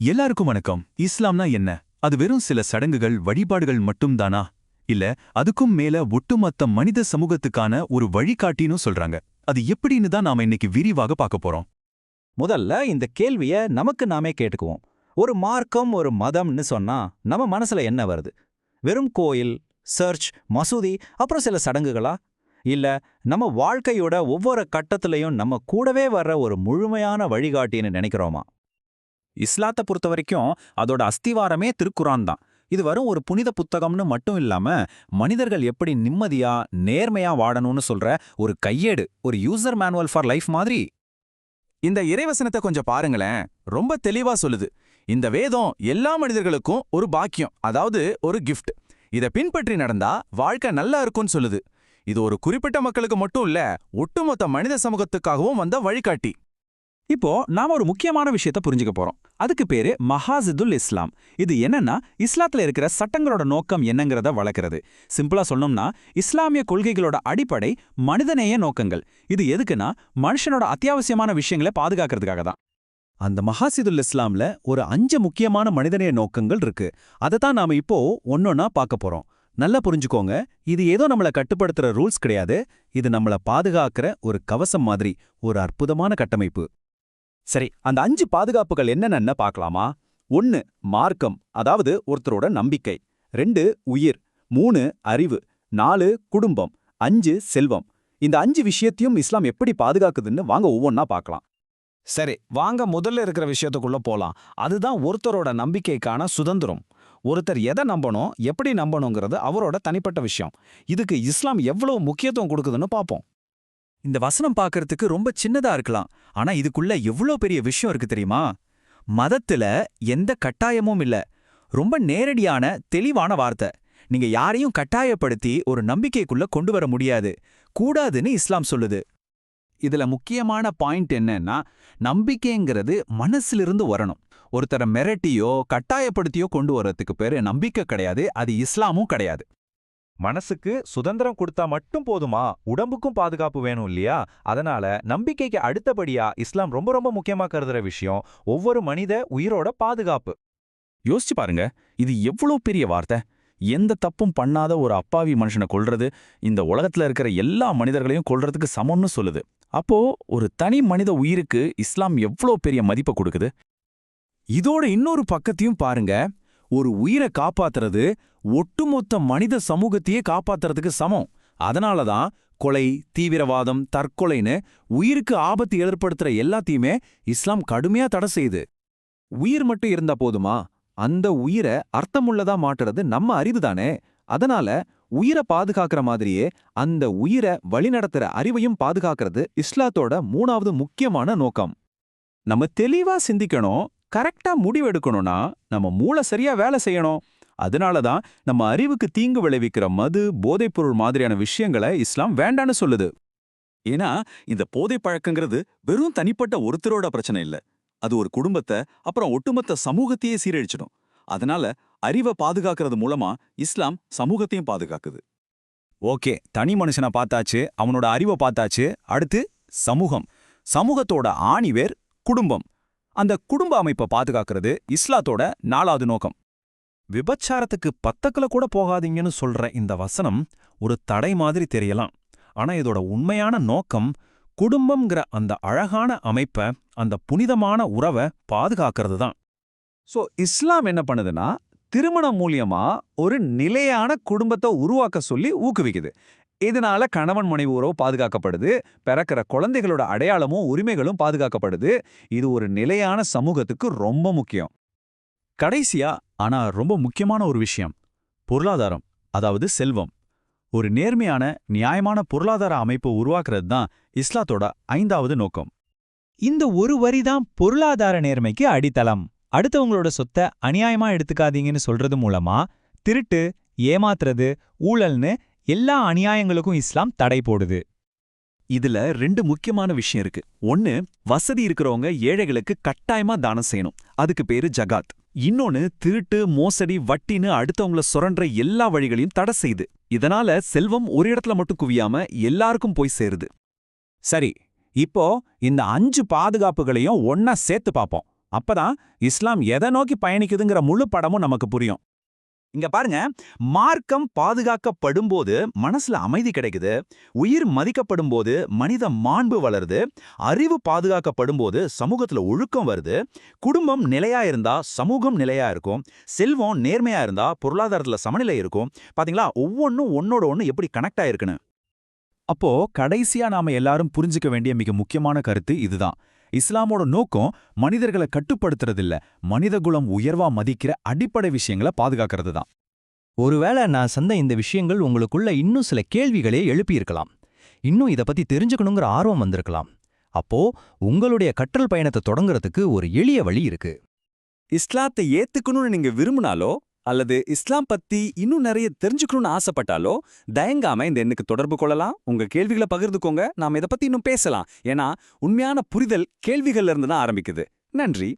எல்லாருக்கும் வணக்கம். இஸ்லாம்னா என்ன? அது வெறும் சில சடங்குகள் வழிபாடுகள் மட்டும்தானா? இல்ல அதுக்கும் மேல ஒட்டுமொத்த மனித சமூகத்துக்கான ஒரு வழிகாட்டின்னு சொல்றாங்க. அது எப்படின்னு தான் நாம இன்னைக்கு விரிவாக பார்க்க போறோம். முதல்ல இந்த கேள்விய நமக்கு நாமே கேட்டுக்குவோம். ஒரு மார்க்கம் ஒரு மதம்னு சொன்னா நம்ம மனசுல என்ன வருது? வெறும் கோயில் சர்ச் மசூதி அப்புறம் சில சடங்குகளா? இல்ல நம்ம வாழ்க்கையோட ஒவ்வொரு கட்டத்திலையும் நம்ம கூடவே வர்ற ஒரு முழுமையான வழிகாட்டின்னு நினைக்கிறோமா? இஸ்லாத்தை பொறுத்த வரைக்கும் அதோட அஸ்திவாரமே திருக்குரான் தான். இது வரும் ஒரு புனித புத்தகம்னு மட்டும் இல்லாம மனிதர்கள் எப்படி நிம்மதியா நேர்மையா வாடணும்னு சொல்ற ஒரு கையேடு ஒரு யூசர் மேனுவல் ஃபார் லைஃப் மாதிரி. இந்த இறைவசனத்தை கொஞ்சம் பாருங்களேன். ரொம்ப தெளிவா சொல்லுது. இந்த வேதம் எல்லா மனிதர்களுக்கும் ஒரு பாக்கியம் அதாவது ஒரு கிஃப்ட் இத பின்பற்றி நடந்தா வாழ்க்கை நல்லா இருக்கும்னு சொல்லுது. இது ஒரு குறிப்பிட்ட மக்களுக்கு மட்டும் இல்ல ஒட்டுமொத்த மனித சமூகத்துக்காகவும் வந்த வழிகாட்டி. இப்போ நாம ஒரு முக்கியமான விஷயத்த புரிஞ்சுக்க போறோம். அதுக்கு பேரு மஹாசிதுல் இஸ்லாம். இது என்னன்னா இஸ்லாத்துல இருக்கிற சட்டங்களோட நோக்கம் என்னங்கிறத வளர்க்கறது. சிம்பிளா சொன்னோம்னா இஸ்லாமிய கொள்கைகளோட அடிப்படை மனிதநேய நோக்கங்கள். இது எதுக்குன்னா மனுஷனோட அத்தியாவசியமான விஷயங்களை பாதுகாக்கிறதுக்காக தான். அந்த மஹாசிதுல் இஸ்லாம்ல ஒரு அஞ்சு முக்கியமான மனிதநேய நோக்கங்கள் இருக்கு. அதை தான் நாம இப்போ ஒன்னொன்னா பார்க்க போறோம். நல்லா புரிஞ்சுக்கோங்க. இது ஏதோ நம்மள கட்டுப்படுத்துற ரூல்ஸ் கிடையாது. இது நம்மள பாதுகாக்கிற ஒரு கவசம் மாதிரி ஒரு அற்புதமான கட்டமைப்பு. சரி அந்த அஞ்சு பாதுகாப்புகள் என்னென்ன பார்க்கலாமா? ஒன்னு மார்க்கம் அதாவது ஒருத்தரோட நம்பிக்கை. ரெண்டு உயிர். மூணு அறிவு. நாலு குடும்பம். அஞ்சு செல்வம். இந்த அஞ்சு விஷயத்தையும் இஸ்லாம் எப்படி பாதுகாக்குதுன்னு வாங்க ஒவ்வொன்னா பார்க்கலாம். சரி வாங்க முதல்ல இருக்கிற விஷயத்துக்குள்ள போலாம். அதுதான் ஒருத்தரோட நம்பிக்கைக்கான சுதந்திரம். ஒருத்தர் எதை நம்பணும் எப்படி நம்பணுங்கிறது அவரோட தனிப்பட்ட விஷயம். இதுக்கு இஸ்லாம் எவ்வளவு முக்கியத்துவம் கொடுக்குதுன்னு பார்ப்போம். இந்த வசனம் பார்க்கறதுக்கு ரொம்ப சின்னதா இருக்கலாம். ஆனா இதுக்குள்ள எவ்ளோ பெரிய விஷயம் இருக்கு தெரியுமா? மதத்துல எந்த கட்டாயமும் இல்ல. ரொம்ப நேரடியான தெளிவான வார்த்தை. நீங்க யாரையும் கட்டாயப்படுத்தி ஒரு நம்பிக்கைக்குள்ள கொண்டு வர முடியாது. கூடாதுன்னு இஸ்லாம் சொல்லுது. இதுல முக்கியமான பாயிண்ட் என்னன்னா நம்பிக்கைங்கிறது மனசிலிருந்து வரணும். ஒருத்தரை மிரட்டியோ கட்டாயப்படுத்தியோ கொண்டு வர்றதுக்கு பேரு நம்பிக்கை கிடையாது. அது இஸ்லாமும் கிடையாது. மனசுக்கு சுதந்திரம் கொடுத்தா மட்டும் போதுமா? உடம்புக்கும் பாதுகாப்பு வேணும் இல்லையா? அதனால நம்பிக்கைக்கு அடுத்தபடியா இஸ்லாம் ரொம்ப ரொம்ப முக்கியமா கருதுற விஷயம் ஒவ்வொரு மனித உயிரோட பாதுகாப்பு. யோசிச்சு பாருங்க இது எவ்வளவு பெரிய வார்த்தை? எந்த தப்பும் பண்ணாத ஒரு அப்பாவி மனுஷனை கொல்றது இந்த உலகத்துல இருக்கிற எல்லா மனிதர்களையும் கொல்றதுக்கு சமம்னு சொல்லுது. அப்போ ஒரு தனி மனித உயிருக்கு இஸ்லாம் எவ்வளோ பெரிய மதிப்பை கொடுக்குது? இதோட இன்னொரு பக்கத்தையும் பாருங்க ஒரு உயிரை காப்பாத்துறது ஒட்டுமொத்த மனித சமூகத்தையே காப்பாத்துறதுக்கு சமம். அதனால தான் கொலை தீவிரவாதம் தற்கொலைன்னு உயிருக்கு ஆபத்து ஏற்படுத்துற எல்லாத்தையுமே இஸ்லாம் கடுமையா தடை செய்யுது உயிர் மட்டும் இருந்தா போதுமா? அந்த உயிரை அர்த்தமுள்ளதா மாட்டுறது நம்ம அறிவு தானே. அதனால உயிரை பாதுகாக்கிற மாதிரியே அந்த உயிரை வழிநடத்துற அறிவையும் பாதுகாக்கிறது இஸ்லாத்தோட மூணாவது முக்கியமான நோக்கம். நம்ம தெளிவா சிந்திக்கணும் கரெக்டா முடிவெடுக்கணும்னா நம்ம மூளை சரியா வேலை செய்யணும். அதனால தான் நம்ம அறிவுக்கு தீங்கு விளைவிக்கிற மது போதைப்பொருள் மாதிரியான விஷயங்களை இஸ்லாம் வேண்டான்னு சொல்லுது. ஏன்னா இந்த போதை பழக்கங்கிறது வெறும் தனிப்பட்ட ஒருத்தரோட பிரச்சனை இல்ல. அது ஒரு குடும்பத்தை அப்புறம் ஒட்டுமொத்த சமூகத்தையே சீரழிச்சிடும். அதனால அறிவை பாதுகாக்கிறது மூலமா இஸ்லாம் சமூகத்தையும் பாதுகாக்குது. ஓகே தனி மனுஷனை பார்த்தாச்சு அவனோட அறிவை பார்த்தாச்சு. அடுத்து சமூகம். சமூகத்தோட ஆணிவேர் குடும்பம். அந்த குடும்ப அமைப்பை பாதுகாக்கிறது இஸ்லாத்தோட நாலாவது நோக்கம். விபச்சாரத்துக்கு பத்தக்கல கூட போகாதீங்கன்னு சொல்ற இந்த வசனம் ஒரு தடை மாதிரி தெரியலாம். ஆனா இதோட உண்மையான நோக்கம் குடும்பம்ங்கிற அந்த அழகான அமைப்பை அந்த புனிதமான உறவை பாதுகாக்கிறது தான். சோ இஸ்லாம் என்ன பண்ணுதுன்னா திருமணம் மூலியமா ஒரு நிலையான குடும்பத்தை உருவாக்க சொல்லி ஊக்குவிக்குது. இதனால கணவன் மனைவி உறவு பாதுகாக்கப்படுது பிறக்கிற குழந்தைகளோட அடையாளமும் உரிமைகளும் பாதுகாக்கப்படுது. இது ஒரு நிலையான சமூகத்துக்கு ரொம்ப முக்கியம். கடைசியா ஆனா ரொம்ப முக்கியமான ஒரு விஷயம் பொருளாதாரம் அதாவது செல்வம். ஒரு நேர்மையான நியாயமான பொருளாதார அமைப்பு உருவாக்குறது தான் இஸ்லாத்தோட ஐந்தாவது நோக்கம். இந்த ஒரு வரி தான் பொருளாதார நேர்மைக்கு அடித்தளம். அடுத்தவங்களோட சொத்தை அநியாயமா எடுத்துக்காதீங்கன்னு சொல்றது மூலமா திருட்டு ஏமாத்துறது ஊழல்னு எல்லா அநியாயங்களுக்கும் இஸ்லாம் தடை போடுது. இதுல ரெண்டு முக்கியமான விஷயம் இருக்கு. ஒன்னு வசதி இருக்கிறவங்க ஏழைகளுக்கு கட்டாயமா தானம் செய்யணும். அதுக்கு பேரு ஜகாத். இன்னொன்னு திருட்டு மோசடி வட்டின்னு அடுத்தவங்கள சுரண்ட எல்லா வழிகளையும் தடை செய்யுது இதனால செல்வம் ஒரு இடத்துல மட்டும் குவியாம எல்லாருக்கும் போய் சேருது. சரி இப்போ இந்த அஞ்சு பாதுகாப்புகளையும் ஒன்னா சேர்த்து பார்ப்போம். அப்பதான் இஸ்லாம் எதை நோக்கி பயணிக்குதுங்கிற முழு படமும் நமக்கு புரியும். இங்க பாருங்க மார்க்கம் பாதுகாக்கப்படும்போது மனசுல அமைதி கிடைக்குது உயிர் மதிக்கப்படும் போது மனித மாண்பு வளருது அறிவு பாதுகாக்கப்படும்போது சமூகத்துல ஒழுக்கம் வருது குடும்பம் நிலையா இருந்தா சமூகம் நிலையா இருக்கும் செல்வம் நேர்மையா இருந்தா பொருளாதாரத்துல சமநிலை இருக்கும். பாத்தீங்களா? ஒவ்வொன்னும் ஒன்னோட ஒன்னு எப்படி கனெக்ட் ஆயிருக்குன்னு அப்போ கடைசியா நாம எல்லாரும் புரிஞ்சுக்க வேண்டிய மிக முக்கியமான கருத்து இதுதான். இஸ்லாமோட நோக்கம் மனிதர்களை கட்டுப்படுத்துறதில்ல. மனிதகுலம் உயர்வா மதிக்கிற அடிப்படை விஷயங்களை பாதுகாக்கிறது தான் ஒருவேளை நான் சந்த இந்த விஷயங்கள் உங்களுக்குள்ள இன்னும் சில கேள்விகளே எழுப்பியிருக்கலாம். இன்னும் இத பத்தி தெரிஞ்சுக்கணுங்கிற ஆர்வம் வந்திருக்கலாம். அப்போ உங்களுடைய கற்றல் பயணத்தை தொடங்குறதுக்கு ஒரு எளிய வழி இருக்கு. இஸ்லாத்தை ஏத்துக்கணும்னு நீங்க விரும்பினாலோ அல்லது இஸ்லாம் பத்தி இன்னும் நிறைய தெரிஞ்சுக்கணும்னு ஆசைப்பட்டாலோ தயங்காம இந்த எண்ணுக்கு தொடர்பு கொள்ளலாம். உங்க கேள்விகளை பகிர்ந்துக்கோங்க. நாம இத பத்தி இன்னும் பேசலாம். ஏன்னா உண்மையான புரிதல் கேள்விகள்ல இருந்து தான் ஆரம்பிக்குது. நன்றி.